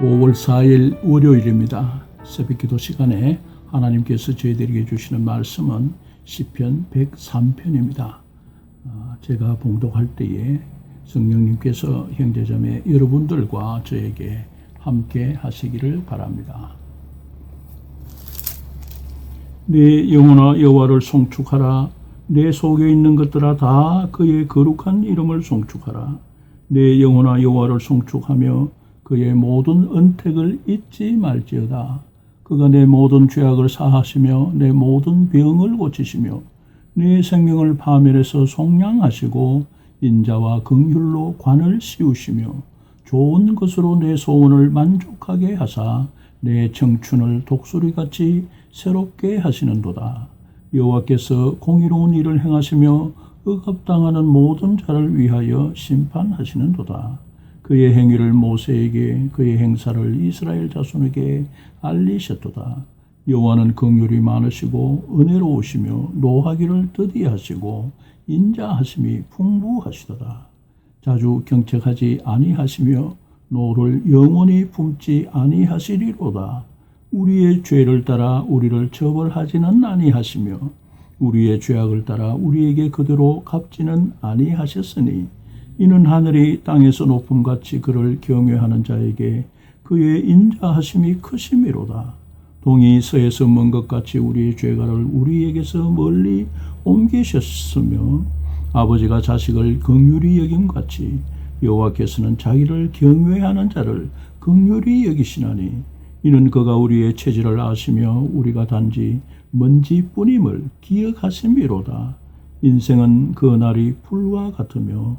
5월 4일 월요일입니다. 새벽 기도 시간에 하나님께서 저희들에게 주시는 말씀은 시편 103편입니다. 아, 제가 봉독할 때에 성령님께서 형제자매 여러분들과 저에게 함께 하시기를 바랍니다. 내 영혼아 여호와를 송축하라 내 속에 있는 것들아 다 그의 거룩한 이름을 송축하라 내 영혼아 여호와를 송축하며 그의 모든 은택을 잊지 말지어다 그가 내 모든 죄악을 사하시며 내 모든 병을 고치시며 내 생명을 파멸해서 속량하시고 인자와 긍휼로 관을 씌우시며 좋은 것으로 내 소원을 만족하게 하사 내 청춘을 독수리같이 새롭게 하시는도다. 여호와께서 공의로운 일을 행하시며 억압당하는 모든 자를 위하여 심판하시는도다. 그의 행위를 모세에게 그의 행사를 이스라엘 자손에게 알리셨도다. 여호와는 긍휼이 많으시고 은혜로우시며 노하기를 더디하시고 인자하심이 풍부하시도다. 자주 경책하지 아니하시며 노를 영원히 품지 아니하시리로다. 우리의 죄를 따라 우리를 처벌하지는 아니하시며 우리의 죄악을 따라 우리에게 그대로 갚지는 아니하셨으니 이는 하늘이 땅에서 높음같이 그를 경외하는 자에게 그의 인자하심이 크심이로다. 동이 서에서 먼 것 같이 우리의 죄가를 우리에게서 멀리 옮기셨으며 아버지가 자식을 긍휼히 여김 같이 여호와께서는 자기를 경외하는 자를 긍휼히 여기시나니 이는 그가 우리의 체질을 아시며 우리가 단지 먼지뿐임을 기억하심이로다. 인생은 그 날이 풀과 같으며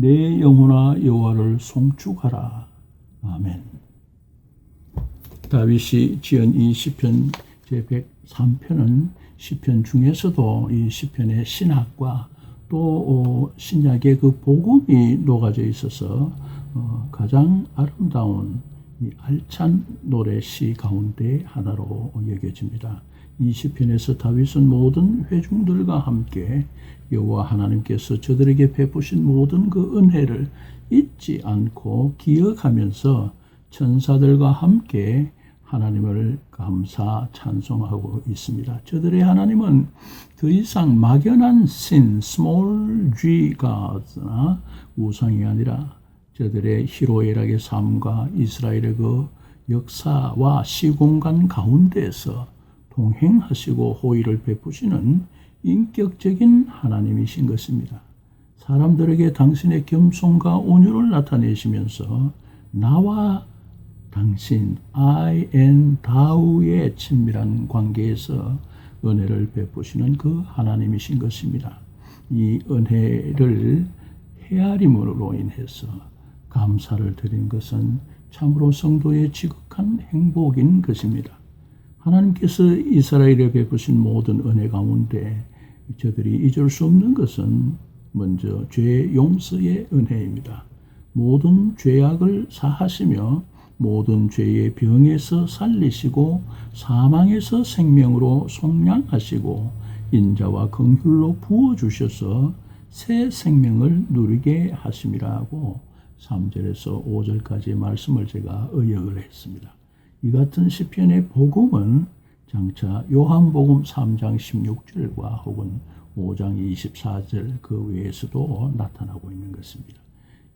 내 영혼아 여호와를 송축하라. 아멘. 다윗이 지은 이 시편 제 103편은 시편 중에서도 이 시편의 신학과 또 어, 신약의 그 복음이 녹아져 있어서 어, 가장 아름다운 이 알찬 노래 시 가운데 하나로 여겨집니다. 이 시편에서 다윗은 모든 회중들과 함께 여호와 하나님께서 저들에게 베푸신 모든 그 은혜를 잊지 않고 기억하면서 천사들과 함께 하나님을 감사 찬송하고 있습니다. 저들의 하나님은 더 이상 막연한 신, small g gods나 우상이 아니라 저들의 희로애락의 삶과 이스라엘의 그 역사와 시공간 가운데에서 동행하시고 호의를 베푸시는 인격적인 하나님이신 것입니다. 사람들에게 당신의 겸손과 온유를 나타내시면서 나와 당신 I and thou의 친밀한 관계에서 은혜를 베푸시는 그 하나님이신 것입니다. 이 은혜를 헤아림으로 인해서 감사를 드린 것은 참으로 성도의 지극한 행복인 것입니다. 하나님께서 이스라엘에 베푸신 모든 은혜 가운데 저들이 잊을 수 없는 것은 먼저 죄 용서의 은혜입니다. 모든 죄악을 사하시며 모든 죄의 병에서 살리시고 사망에서 생명으로 속량하시고 인자와 긍휼로 부어 주셔서 새 생명을 누리게 하심이라고 3절에서 5절까지 말씀을 제가 의역을 했습니다. 이 같은 시편의 복음은 장차 요한복음 3장 16절과 혹은 5장 24절 그 외에서도 나타나고 있는 것입니다.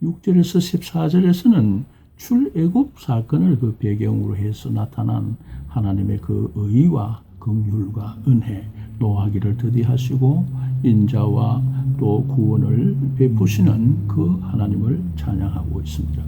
6절에서 14절에서는 출애굽 사건을 그 배경으로 해서 나타난 하나님의 그 의와 긍휼과 은혜 노하기를 더디하시고 인자와 또 구원을 베푸시는 그 하나님을 찬양하고 있습니다.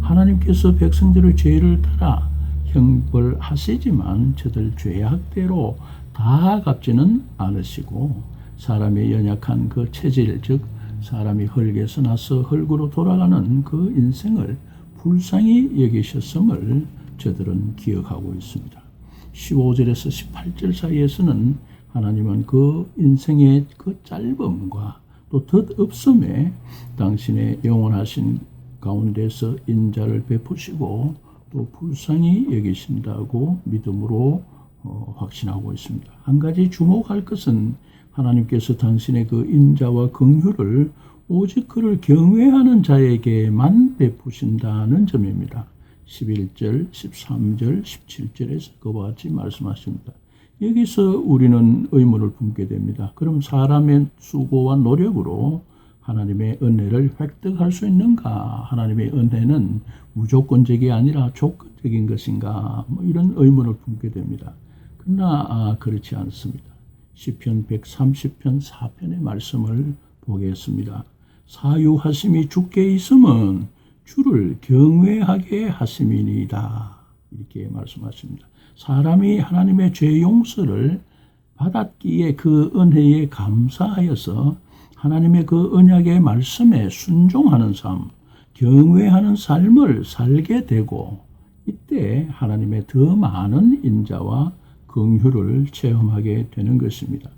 하나님께서 백성들의 죄를 따라 형벌하시지만 저들 죄악대로 다 갚지는 않으시고 사람의 연약한 그 체질 즉 사람이 흙에서 나서 흙으로 돌아가는 그 인생을 불쌍히 여기셨음을 저들은 기억하고 있습니다. 15절에서 18절 사이에서는 하나님은 그 인생의 그 짧음과 또 덧없음에 당신의 영원하신 가운데서 인자를 베푸시고 또 불쌍히 여기신다고 믿음으로 어, 확신하고 있습니다. 한 가지 주목할 것은 하나님께서 당신의 그 인자와 긍휼을 오직 그를 경외하는 자에게만 베푸신다는 점입니다. 11절, 13절, 17절에서 그와 같이 말씀하십니다. 여기서 우리는 의문을 품게 됩니다. 그럼 사람의 수고와 노력으로 하나님의 은혜를 획득할 수 있는가? 하나님의 은혜는 무조건적이 아니라 조건적인 것인가? 뭐 이런 의문을 품게 됩니다. 그러나 아, 그렇지 않습니다. 시편 130편 4편의 말씀을 보겠습니다. 사유하심이 주께 있음은 주를 경외하게 하심이니이다. 이렇게 말씀하십니다. 사람이 하나님의 죄 용서를 받았기에 그 은혜에 감사하여서 하나님의 그 언약의 말씀에 순종하는 삶, 경외하는 삶을 살게 되고 이때 하나님의 더 많은 인자와 긍휼을 체험하게 되는 것입니다.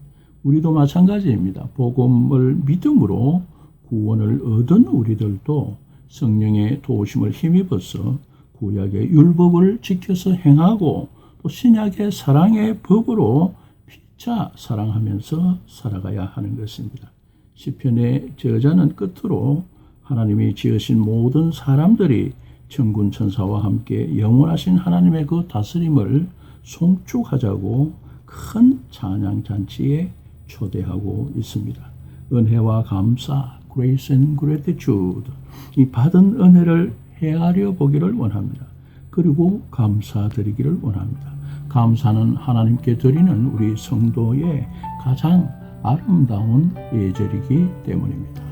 우리도 마찬가지입니다. 복음을 믿음으로 구원을 얻은 우리들도 성령의 도우심을 힘입어서 구약의 율법을 지켜서 행하고 또 신약의 사랑의 법으로 피차 사랑하면서 살아가야 하는 것입니다. 시편의 저자는 끝으로 하나님이 지으신 모든 사람들이 천군 천사와 함께 영원하신 하나님의 그 다스림을 송축하자고 큰 찬양 잔치에 초대하고 있습니다. 은혜와 감사, grace and gratitude, 이 받은 은혜를 헤아려 보기를 원합니다. 그리고 감사드리기를 원합니다. 감사는 하나님께 드리는 우리 성도의 가장 아름다운 예절이기 때문입니다.